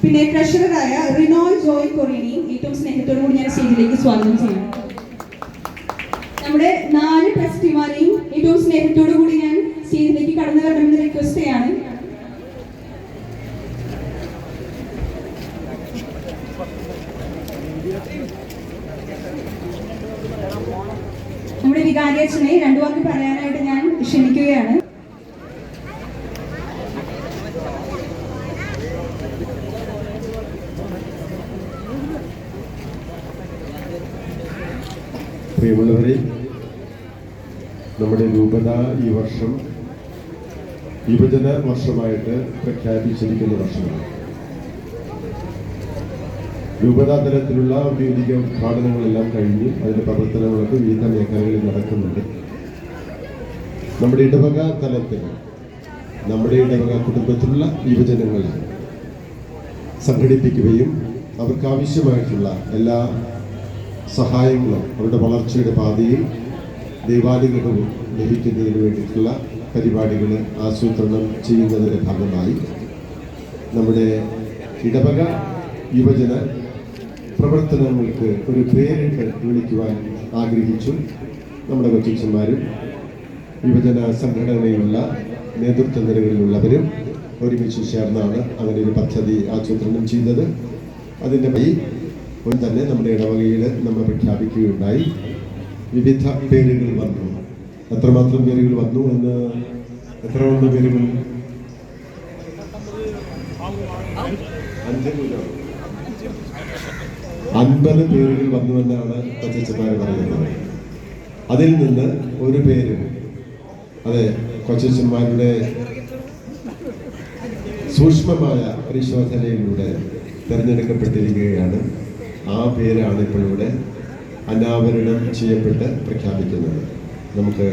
പിന്നെ ട്രഷററായ റിനോയ് ജോയ് കൊറീനിയും ഏറ്റവും സ്നേഹത്തോടു കൂടി ഞാൻ സ്റ്റേജിലേക്ക് സ്വാഗതം ചെയ്യും നമ്മുടെ നാല് ട്രസ്റ്റിമാരെയും ഏറ്റവും സ്നേഹത്തോടു കൂടി ഞാൻ സ്റ്റേജിലേക്ക് കടന്നു വരണമെന്ന് റിക്വസ്റ്റ് ചെയ്യാണ് നമ്മുടെ വികാരി അച്ഛനെ രണ്ടു വാക്ക് പറയാനായിട്ട് ഞാൻ ക്ഷണിക്കുകയാണ്. പ്രിയമുള്ളവരെ നമ്മുടെ രൂപത ഈ വർഷം യുവജന വർഷമായിട്ട് പ്രഖ്യാപിച്ചിരിക്കുന്ന വർഷമാണ്. രൂപതാ തലത്തിലുള്ള ഔദ്യോഗിക ഉദ്ഘാടനങ്ങളെല്ലാം കഴിഞ്ഞ് അതിന്റെ പ്രവർത്തനങ്ങളൊക്കെ വിവിധ മേഖലകളിൽ നടക്കുന്നുണ്ട്. നമ്മുടെ ഇടവക തലത്തിൽ നമ്മുടെ ഇടവക കുടുംബത്തിലുള്ള യുവജനങ്ങളെ സംഘടിപ്പിക്കുകയും അവർക്ക് ആവശ്യമായിട്ടുള്ള എല്ലാ സഹായങ്ങളും അവരുടെ വളർച്ചയുടെ പാതയിൽ ദൈവാനുഗ്രഹവും ലഭിക്കുന്നതിന് വേണ്ടിയിട്ടുള്ള പരിപാടികൾ ആസൂത്രണം ചെയ്യുന്നതിന്റെ ഭാഗമായി നമ്മുടെ ഇടവക യുവജന പ്രവർത്തനങ്ങൾക്ക് ഒരു പേരിട്ട് വിളിക്കുവാൻ ആഗ്രഹിച്ചു നമ്മുടെ കൊച്ചന്മാരും യുവജന സംഘടനയിലുള്ള നേതൃത്വ നിലകളിലുള്ളവരും ഒരുമിച്ച് ചേർന്നാണ് അങ്ങനെ ഒരു പദ്ധതി ആസൂത്രണം ചെയ്തത്. അതിന്റെ ഉടൻ തന്നെ നമ്മുടെ ഇടവകയിൽ നമ്മൾ പ്രഖ്യാപിക്കുകയുണ്ടായി. വിവിധ പേരുകൾ വന്നു. എത്രമാത്രം പേരുകൾ വന്നു എന്ന് എത്ര വന്ന പേരുകൾ? അൻപത് പേരുകൾ വന്നുവെന്നാണ് കൊച്ചന്മാർ പറയുന്നത്. അതിൽ നിന്ന് ഒരു പേര് അതെ കൊച്ചന്മാരുടെ സൂക്ഷ്മമായ പരിശോധനയിലൂടെ തിരഞ്ഞെടുക്കപ്പെട്ടിരിക്കുകയാണ്. ആ പേരാണ് ഇപ്പോൾ ഇവിടെ അനാവരണം ചെയ്യപ്പെട്ട് പ്രഖ്യാപിക്കുന്നത്. നമുക്ക്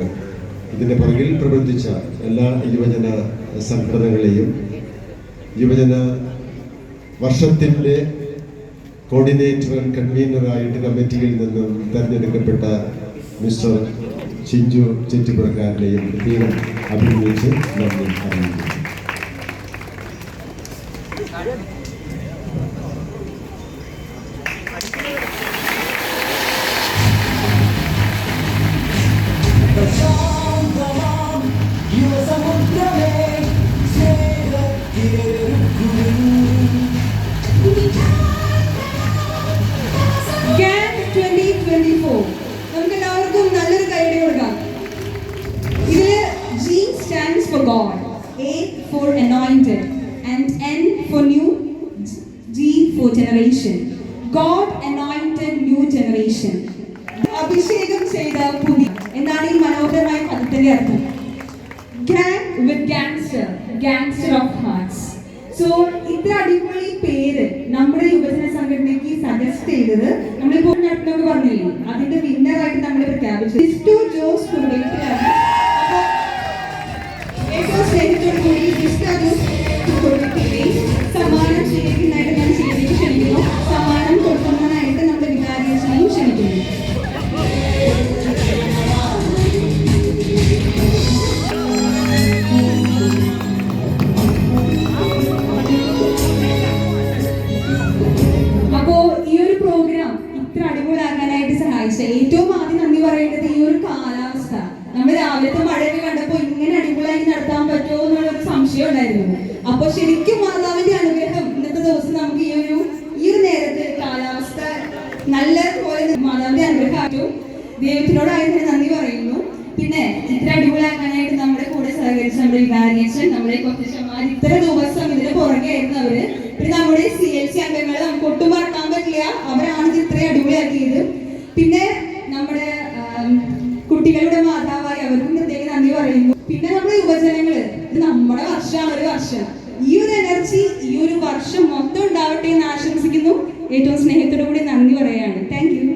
ഇതിന്റെ പുറകിൽ പ്രവർത്തിച്ച എല്ലാ യുവജന സംഘടനകളെയും യുവജന വർഷത്തിന്റെ കോർഡിനേറ്റർ കൺവീനറായിട്ട് കമ്മിറ്റിയിൽ നിന്നും തിരഞ്ഞെടുക്കപ്പെട്ട മിസ്റ്റർ ചിഞ്ചു ചെറ്റിപ്പുറക്കാരുടെയും പ്രത്യേകം അഭിനന്ദിച്ച് നന്ദി അറിയിക്കുന്നു. നമുക്ക് എല്ലാവർക്കും നല്ലൊരു കൈഡി കൊടുക്കാം. ഇതിൽ G stands for God, A for anointed, and N for new, G for generation. God anointed new generation. അഭിഷേകം ചെയ്ത പുതിയ. എന്നാണ് ഈ മനോഹരമായ പദത്തിന്റെ അർത്ഥം. Gang with gangster gangster of so ഇത്ര അടിപൊളി പേര് നമ്മുടെ യുവജന സംഘടനയ്ക്ക് സജസ്റ്റ് ചെയ്തത് നമ്മളിപ്പോൾ നടത്തുന്നൊക്കെ പറഞ്ഞില്ലേ? അതിന്റെ വിന്നറായിട്ട് നമ്മൾ പ്രഖ്യാപിച്ചു. ജിസ്റ്റു ജോസ് കുടുംബത്തിലാണ് ഏറ്റവും ജോസ് നല്ല പോലെ മാതാവിന്റെ അനുഗ്രഹമായിട്ടും ദൈവത്തിനോടായിട്ട് നന്ദി പറയുന്നു. പിന്നെ ഇത്ര അടിപൊളിയാക്കാനായിട്ട് നമ്മുടെ കൂടെ സഹകരിച്ച നമ്മുടെ വികാരിയച്ഛൻ നമ്മുടെ കൊച്ചന്മാർ ഇത്ര ദിവസം ഇതിന് പുറകെ ആയിരുന്നു അവർ. പിന്നെ നമ്മുടെ സി എൽ സി അംഗങ്ങളെ നമുക്ക് ഒട്ടും മറക്കാൻ പറ്റില്ല. അവരാണ് ഇത് ഇത്രയും അടിപൊളിയാക്കിയത്. പിന്നെ നമ്മുടെ കുട്ടികളുടെ ഇത് നമ്മുടെ വർഷമാണ് ഒരു വർഷം. ഈ ഒരു എനർജി ഈ ഒരു വർഷം മൊത്തം ഉണ്ടാവട്ടെ എന്ന് ആശംസിക്കുന്നു. ഏറ്റവും സ്നേഹത്തോടു കൂടി നന്ദി പറയാണ്. Thank you